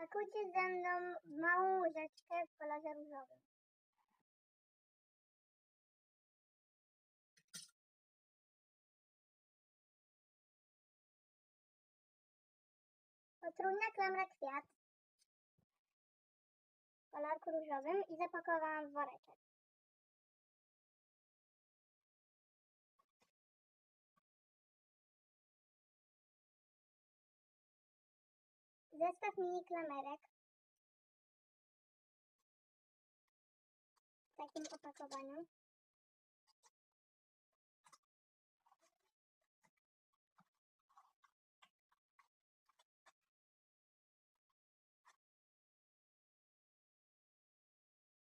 Pakujcie ze mną małą łyżeczkę w kolorze różowym. Potrójna klamra kwiat w kolorku różowym i zapakowałam w woreczek. Zestaw mini klamerek w takim opakowaniu.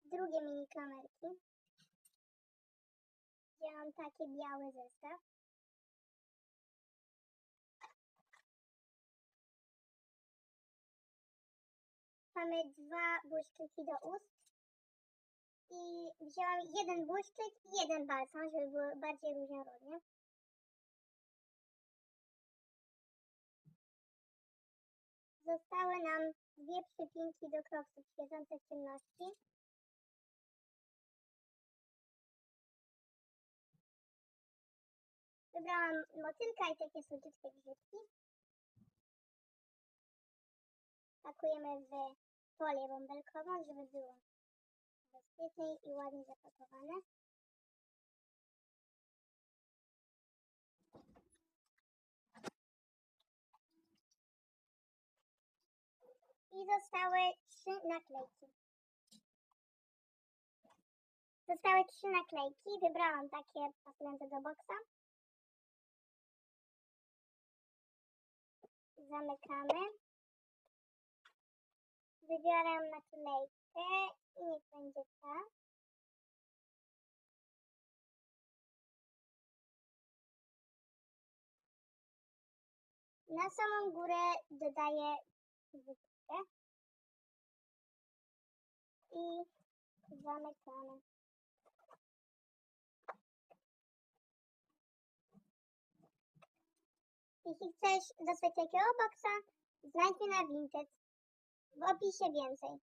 Drugie mini klamerki. Wzięłam taki biały zestaw. Mamy dwa błyszczyki do ust. I wzięłam jeden błyszczyk i jeden balsam, żeby były bardziej różnorodnie. Zostały nam dwie przypinki do kroksów świecące w ciemności. Wybrałam motylka i takie słodziutkie grzybki. Pakujemy w folię bąbelkową, żeby było bezpieczniej i ładnie zapakowane. I zostały trzy naklejki. Zostały trzy naklejki. Wybrałam takie pasujące do boksa. Zamykamy. Wybieram naklejkę i niech będzie ta. Na samą górę dodaję wypustkę i zamykamy. Jeśli chcesz dostać takiego boksa, znajdź mnie na Vinted. W opisie więcej.